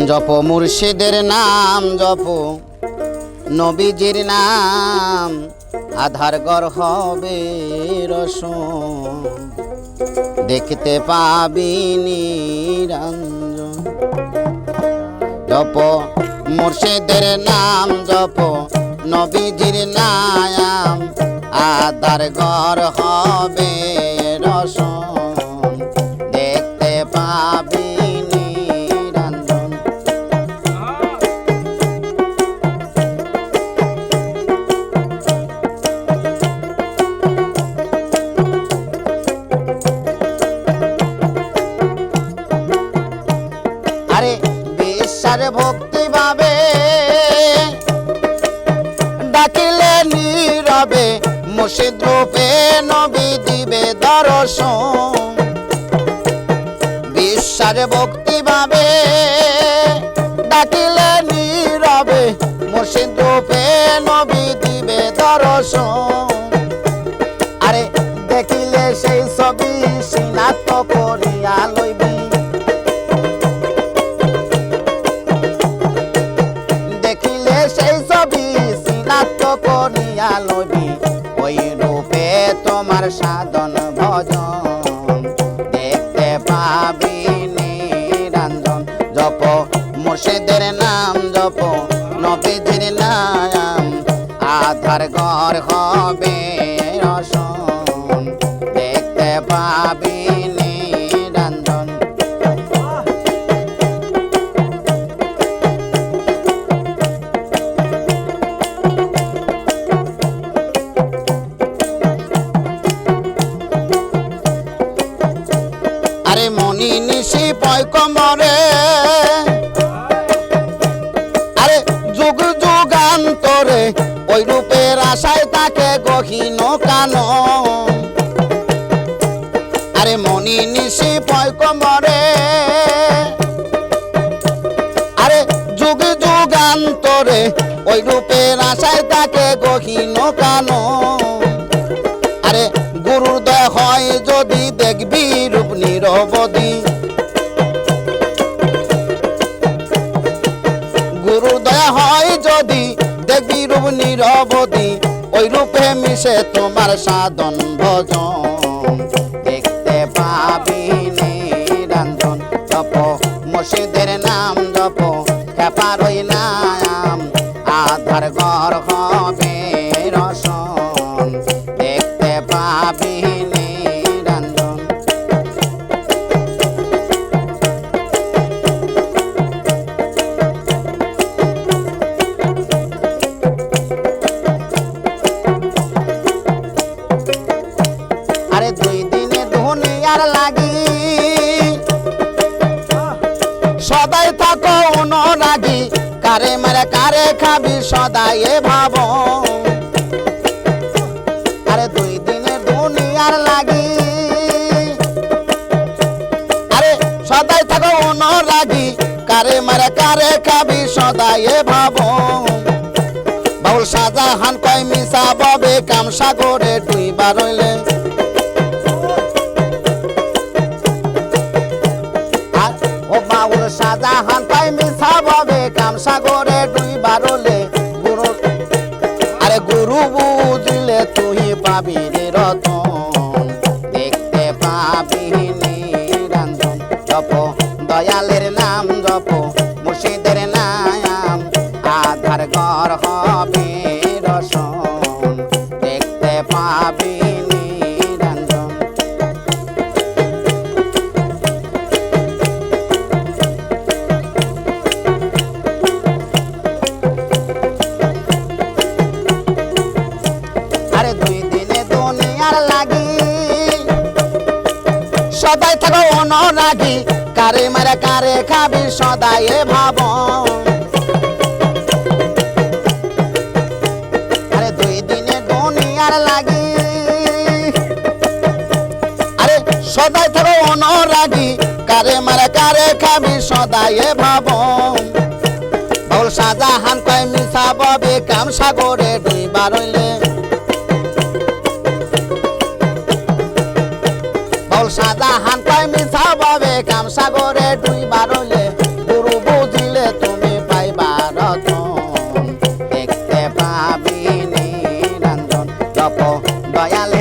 জপ মুর্শিদের নাম, জপ নবীজির নাম, আধার গর হবে রসম দেখতে পাবি নিরঞ্জন। জপ মুর্শিদের নাম, জপ নবীজির নাম, আধার গর হবে বিশ্বাস ভক্তি ভাবে ডাকিলে নীরবে মুর্শিদ রূপে নবী দিবে দর্শন। বিশ্বাস ভক্তি ভাবে ডাকিলে নীরবে মুর্শিদ রূপে নবী দিবে দর্শন। আরে দেখিলে সেই ছবি তোমার সাধন ভজন। দেখতে পাবি নিরঞ্জন। জপ মুর্শিদের নাম, জপ নবীজির নাম। আধার ঘর হবে নিশি পয়কমরে আরে যুগ যুগান্তরে ওই রূপের আশায় তাকে গহীন কান। আরে মনি নিশি পয়কমরে আরে যুগ যুগান্তরে ওই রূপের আশায় তাকে গহীন কানো। নিরবধি গুরুর দয়া হয় যদি দেখবি রূপ নিরবধি ওই রূপে মিশে তোমার সাধন ভজন। দেখতে পাবি নিরঞ্জন জপ মসজিদের নাম জপ খেপার ওই নাম আধার দুনিয়ার লাগি। সদাই থাকো অনুরাগী কারে মারে কারে খাবি সদাই এ ভাব। আরে দুই দিনে দুনিয়ার লাগি। আরে সদাই থাকো অনুরাগী কারে মারে কারে খাবি সদাই এ ভাব। বাউল শাহজাহান কয় মিশা ববে কাম সাগরে ডুইবা রইলে শাহজাহান কয় মিশা ববে কাম সাগরে ডুইবা রইলে গুরু আরে গুরু বুঝলে তুই পাবি রে রতন। দেখতে পাবি নিরঞ্জন। জপ, দয়ালের নাম জপ, মুর্শিদের নাম। আধার ঘর হবে সদাই থাকো অনুরাগী। কারে মারে কারে খাবি সদাই ভাব। আরে দুই দিনে দুনিয়ার লাগি। আরে সদাই থাকো অনুরাগী। কারে মারে কারে খাবি সদাই ভাব। বল শাহজাহান কয় মিশা ববে কাম সাগরে ডুইবা রইলে সাগরে দুই বারলে গুরু বুঝিলে তুমি পাইবা দেখতে পাবি নিরঞ্জন জপ দয়াল